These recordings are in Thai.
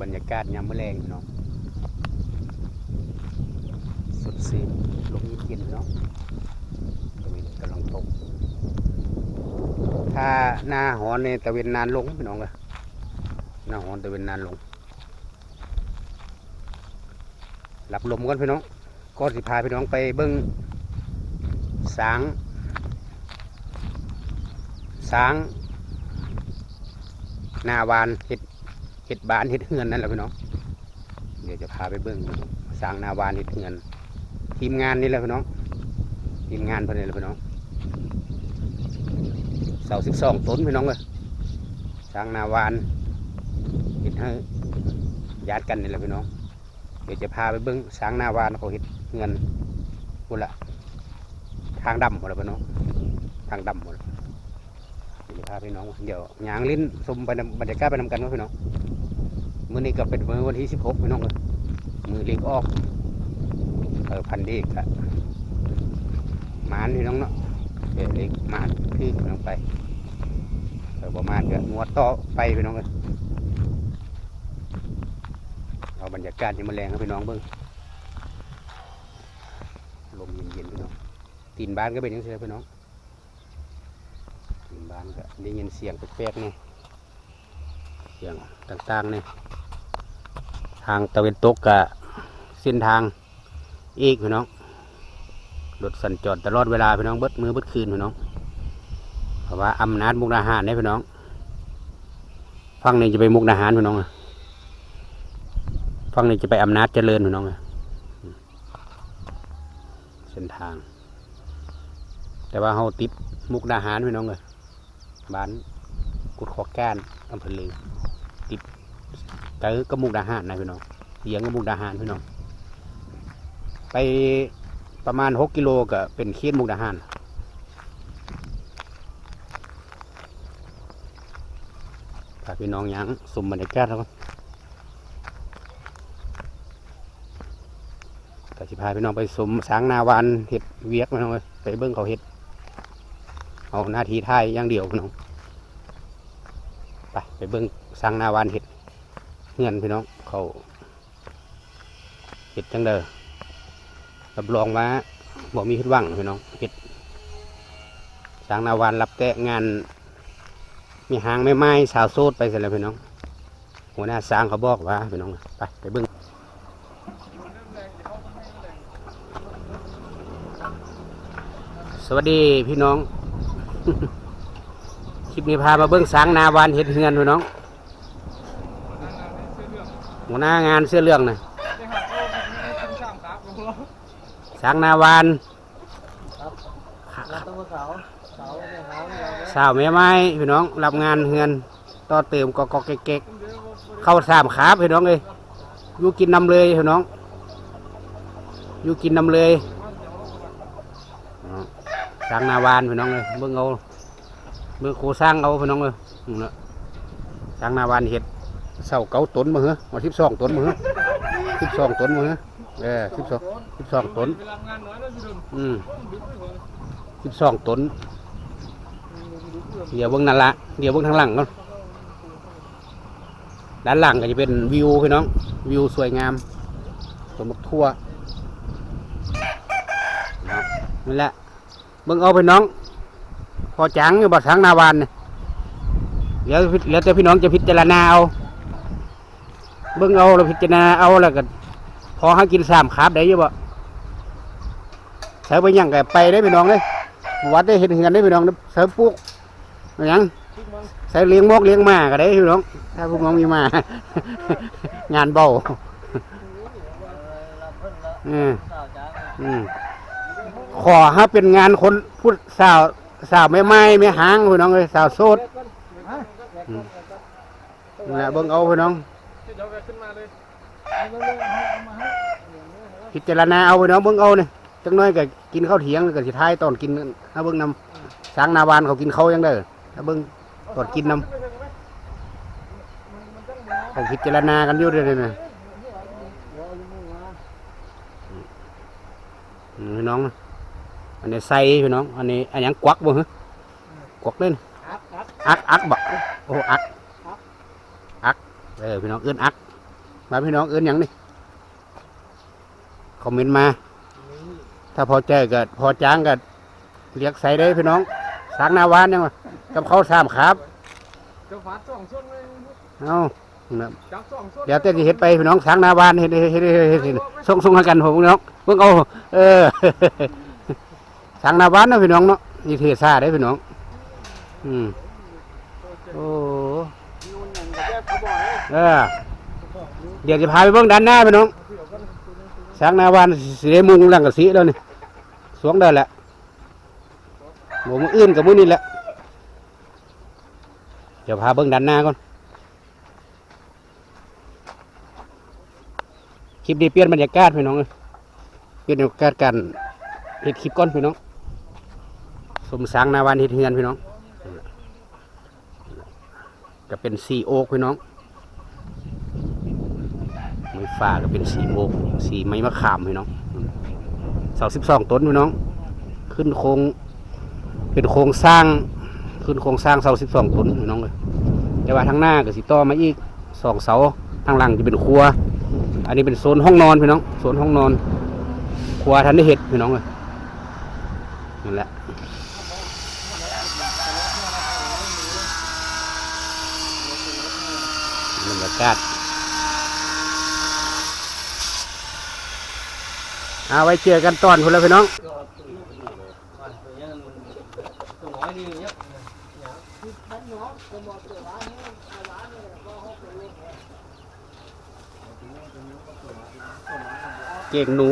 บรรยากาศยามมื้อแรงพี่น้องสดชื่นลมเย็นเนาะตะเวนกำลังตก ถ้าหน้าหอนเนี่ยตะเวนนานลงพี่น้องเลยหน้าหอนตะเวนนานลงหลับลมกันพี่น้องก็สิพาพี่น้องไปเบิ้งสางสางหน้าวานเห็ด เห็ดบานเห็ดเฮือนนั่นแหละพี่น้องเดี๋ยวจะพาไปเบิ้งสร้างนาวานเห็ดเฮือน ทีมงานนี่แหละพี่น้องทีมงานเพื่อนนี่แหละพี่น้องเสาสิบสองต้นพี่น้องเลยช้างนาวานเห็ดให้ญาติกันนี่แหละพี่น้องเดี๋ยวจะพาไปเบิ้งช้างนาวานเขาเห็ดเงินพุ่นละทางดำหมดแล้วพี่น้องทางดำหมดเดี๋ยวพาพี่น้องเดี๋ยวหยางลิ้นชมไปนำบรรยากาศไปนำกันว่าพี่น้อง มื้อนี้ก็เป็นมือวันที่สิบหกพี่น้องเลยมือเล็กออกเออพันเด็กอะมานพี่น้องเนาะเดี๋ยวเล็กมาดขึ้นลงไปเออประมาณก็งวดต่อไปพี่น้องเลยเอาบรรยากาศยังมาแรงครับพี่น้องเบิ้งลมเย็นๆพี่น้องตีนบ้านก็เป็นยังไงพี่น้องตีนบ้านก็ได้ยินเสียงแปลกๆนี่เสียงต่างๆนี่ ทางตะเวนตกกับเส้นทางอีกพี่น้องรถสัญจรตลอดเวลาพี่น้องเบิดมือเบิดคืนพี่น้องเพราะว่าอำนาจมุกดาหารเนี่ยพี่น้องฝั่งนี้จะไปมุกดาหารพี่น้องอะฝั่งนี้จะไปอำนาจเจริญพี่น้องเส้นทาง แต่ว่าเขาติดมุกดาหารพี่น้องเลยบ้านกุดขอแก้นอำเภอเลยติด จอก็มุกดาหารนะพี่น้องเยียงก็มุกดาหารพี่น้อง ไปประมาณหกกิโลก็เป็นเขียนมุกดาหารพาพี่น้องยังสมบรรยากาศแล้วก็ก็สิพาพี่น้องไปสมสางนาวานเห็ดเวียกพี่น้องไปเบิ้งเขาเห็ดเอาหน้าที่ท้ายอย่างเดียวพี่น้องไปไปเบิ้งสางนาวานเห็ด เงินพี่น้องเขาเห็ดจังเด้อรับรองว่าบ่มีผิดหวังพี่น้องเฮ็ดสร้างนาวานรับแต่งาน มีหางไม่ไม้สาวโซดไปเสร็จแล้วพี่น้องหัวหน้าสร้างเขาบอกว่าพี่น้องไปไปเบิ้งสวัสดีพี่น้อง คลิปนี้พามาเบิ้งสร้างนาวานเฮ็ดเฮือนพี่น้อง หัวหน้างานเสื้อเรื่องนะช้างนาวานรับตัวเขาเสาเนี่ยเขาเราสาวแม่ไม้พี่น้องรับงานเฮือนต่อเติมกอกๆเก๊กๆเข้าสามขาพี่น้องเลยอยู่กินนำเลยพี่น้องอยู่กินนำเลยช้างนาวานพี่น้องเลยเบิ่งเอาเบิ่งโคสร้างเอาพี่น้องเลยนั่นน่ะช้างนาวานเห็ด เสาเก้าต้นมาเหรอมาสิบสองต้นมาเหรอสิบสองต้นมาเหรอเออสิบสองสิบสองต้นอืมสิบสองต้นเดี๋ยวเบื้องนั่นละเดี๋ยวเบื้องทางหลังก่อนด้านหลังก็จะเป็นวิวพี่น้องวิวสวยงามสมบักทั่วนั่นแหละเบื้องเอาพี่น้อง พอจังอยู่บ่ทางนาวานเนี่ยเดี๋ยวเดี๋ยวแต่พี่น้องจะพิจารณาเอา เบื้องเอาเราพิจารณาเอาแล้วก็พอให้กินสามคาบได้อยังบ่ใช้ไปยังกับไปได้พี่น้องเลยวัดได้เห็นเหือนได้พี่น้องเสริมปลูกไรหยังใส่เลี้ยงมอกเลี้ยงหมาก็ได้พี่น้อง ถ้าพวกน้องมีหมา งานเบาอืมอืมขอให้เป็นงานคนพูดสาวสาวไม่ไม้ไม่หางพี่น้องเลยสาวโสดนี่แหละเบิ่งเอาพี่น้อง ยวแกขึ้นมาเลยพิจารณาเอาพี่น้องเบิ่งเอาเนี่ยจังน้อยก็กินข้าวเถียงแล้วก็สิท้ายตอนกินถ้าเบิ่งนำช้างนาวานเขากินข้าวยังเด้อถ้าเบิ่งตอนกินนำเขาพิจารณากันอยู่เรื่อยๆนะอืมพี่น้องนะอันนี้ใส่พี่น้อง อันนี้อันหยังกวักบ่ฮะกวักเล่นอักอักอักอักบ่โอ้อัก อักเออพี่น้องเอื้อนอักมาพี่น้องเอิ้นหยังนี่คอมเมนต์มา ถ้าพอใจก็พอจ้างก็เรียกใส่ได้พี่น้องสางนาวานยังวะกับเขาวสามครับเจ้าฝาดสองส่วนเลยเอาน่ะจับสองส่วนเดี๋ยวเต้นสิเฮ็ดไปพี่น้องสางนาวานเฮ็ดเฮ็ดเฮ็ดเฮ็ดเฮ็ดเฮ็ดส่งส่งให้กันผมพี่น้องเบิ่งเอาเออสางนาวานเนาะพี่น้องเนาะนี่เทซ่าได้พี่น้อง อืมโอ้ เออ เดี๋ยวจะพาไปเบิ่งด้านหน้าพี่น้องสางนาวานสิได้มุงหลังกะสีแล้วนี่สวงได้แหละหมูมืออื่นกับมือนี่แหละ เดี๋ยวพาเบิ่งด้านหน้าก่อนคลิปนี้เปลี่ยนบรรยากาศพี่น้องเปลี่ยนบรรยากาศกันเฮ็ดคลิปก่อนพี่น้องสมสางนาวานเฮ็ดเฮือนพี่น้อง ก็เป็นสีโอ๊กพี่น้อง ไม้ฟ้าก็เป็นสีโอ๊กสีไม้มะขามพี่น้องเสาสิบสองต้นพี่น้อง ขึ้นโครงเป็นโครงสร้าง ขึ้นโครงสร้างเสาสิบสองต้นพี่น้องเลยแต่ว่าทางหน้าก็สิต่อมาอีกสองเสาทางหลังจะเป็นครัว อันนี้เป็นโซนห้องนอนพี่น้องโซนห้องนอน ครัวทันได้เห็ดพี่น้องเลยนั่นแหละ บรรยา กาศเอาไว้เจอกันตอนพุ่นแล้วพี่น้องเก่งหนู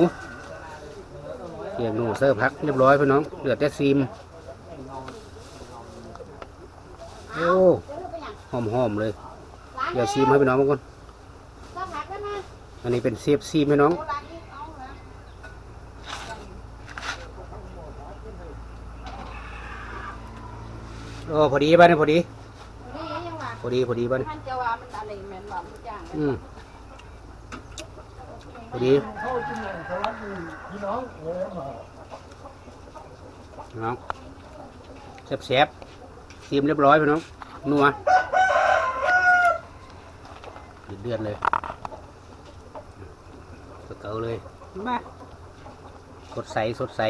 เก่งหนูเสิร์พักเรียบร้อยพี่น้องเหลือแต่ซีมโอ้หอมหอมๆเลย เดี๋ยวซีมให้พี่น้องบางคนก็ผักแล้วนะอันนี้เป็นเซฟซีมให้น้องโบราณที่เขาเหรอโอ้พอดีบ้านนี่พอดีนี่ยังว่าพอดีพอดีบ้านนี่มันจะว่ามันอะไรแม่นว่ามันจ้างอืมพอดีเข้าจิ้มเลยสวัสดีพี่น้องเลยมาน้องแซ่บแซ่บๆซีมเรียบร้อยพี่น้องนัว เดือดเดือดเลยสเกาเลย มาสดใสสดใส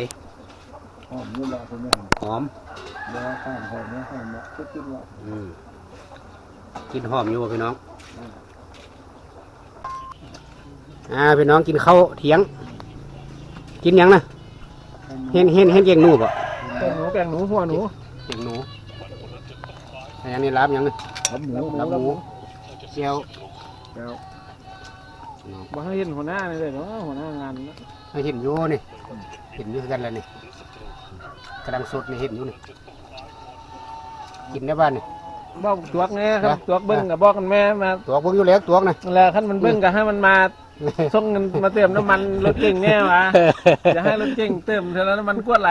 หอมนี่แหละคุณแม่หอม เดี๋ยวข้างหอมเนี่ยหอมเนี่ยก็กินละอืมกินหอมอยู่บ่พี่น้อง อ่าพี่น้องกินข้าวเที่ยง กินหยังนะเห็นเห็นเห็นเก่งหนูบ่แกงหนูแกงหนูหัวหนูเก่งหนูอันนี้รับหยังนะรับหมู รับหมูเจียว แล้วน้องมาให้เห็นหัวหน้านี่เลยเนาะหัวหน้างานนะให้เห็นอยู่นี่เห็นอยู่คือกันแล้วนี่กำลังสดนี่เห็นอยู่นี่กินได้บ้านนี่บอกตัวกแน่ครับนะตัวกเบิ้งกับบอกกันแม่มาตัวพวกอยู่แล้วตัวนะแล้วขั้นมันเบิ้งก็ให้มันมาส่งเงินมาเติมน้ำมันรถเก่งแน่วะจะให้รถเก่งเติมเท่านั้นน้ำมันกวดไหล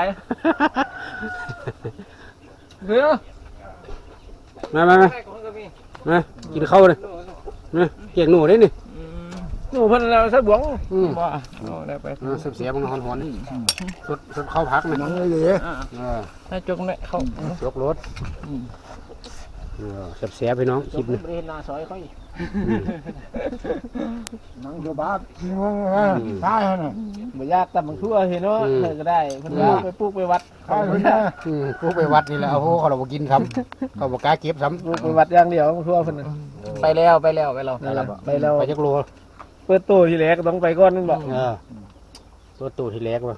เดี๋ยวมามามามากินข้าวเลย มาเก่งหนูได้นี่หนูเพิ่นเราใส่บวงอืมบ่เอาได้ไปอ่าเสียบเสียบมันหอนหอนๆนี่สดสดเข้าพักนะมันเลยเลยเออถ้าจกเนี่ยเขายกรถเออเสียบเสียบพี่น้องคลิปนี่นี่เรียนนาซอยเขาอีก นังเดือบาทใช่ฮะบ่ยากแต่บางทั่วเห็นว่าเธอก็ได้เพิ่นว่าไปปลูกไปวัดใช่เขาคนไปนี้อืมผู้ไปวัดนี่แหละเอาพวกเขาเราบ่กินซ้ำเขาบอกกล้าเก็บซ้ปลูกไปวัดอย่างเดียวบางทั่วเพิ่นน่ะไปแล้วไปแล้วไปแล้วไปแล้วำไปจักโลเปิดตู้ทีแรกก็ต้องไปก่อนนั่นบ่เออตัวตู่ที่แรกว่ะ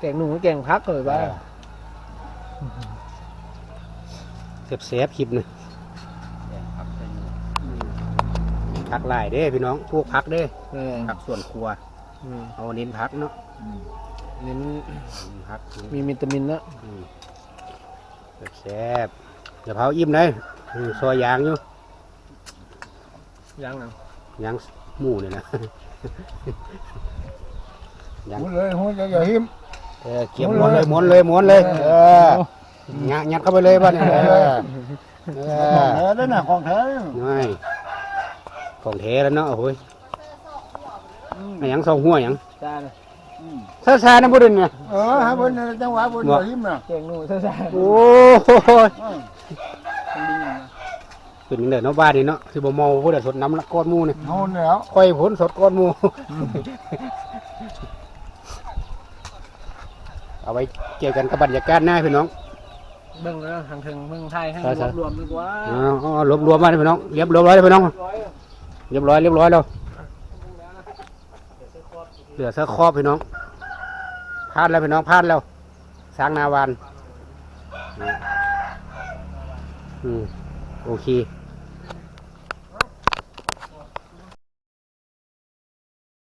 แกงหนูแกงพักเลยว่า เสียบเสียบคลิปนี่พักหลายเด้พี่น้องพวกพักเด้เออพักส่วนครัวอืมเอาเน้นพักเนาะเน้นพักมีวิตามินนะอืมแซ่บๆเดี๋ยวเผาอิ่มเลยอืมซอยยางอยู่ยังนั่นยางหมูนี่นะยางหุ่นเลยหุ่นใหญ่หิมเออเก็บม้วนเลยม้วนเลยม้วนเลย เออ งัดงัดเข้าไปเลยบ้านเนี่ยเออเอของอแท้ด้วยนะของแท้น้อยของเทแล้วเนาะโอ้ยอันหยังสองหัวหยังจ้าเลยซาซาๆนะบุดินเนี่ยเออฮะบนจังหวะบนหิมน่ะแกงหนูซ่าโอ้ยเป็นจังไดเนาะบ้านนี่เนาะที่บ่เมาผู้ใดสดน้ำละก้อนหมูนี่เอาแล้ว ค่อยผลสดก้อนหมูเอาไว้เกี่ยวกันกับบรรยากาศหน้าพี่น้อง เบิ่งแล้วทางถึงเบิ่งไทยให้ใช่รวบรวมดีกว่าอ๋ออ๋อรวบรวมมาเลยพี่น้องเรียบรวมร้อยเลยพี่น้องร้อยเรียบร้อยเรียบร้อยแล้วเหลือเสื้อครอบพี่น้องพลาดแล้วพี่น้องพลาดแล้วสร้างนาวานอืมโอเค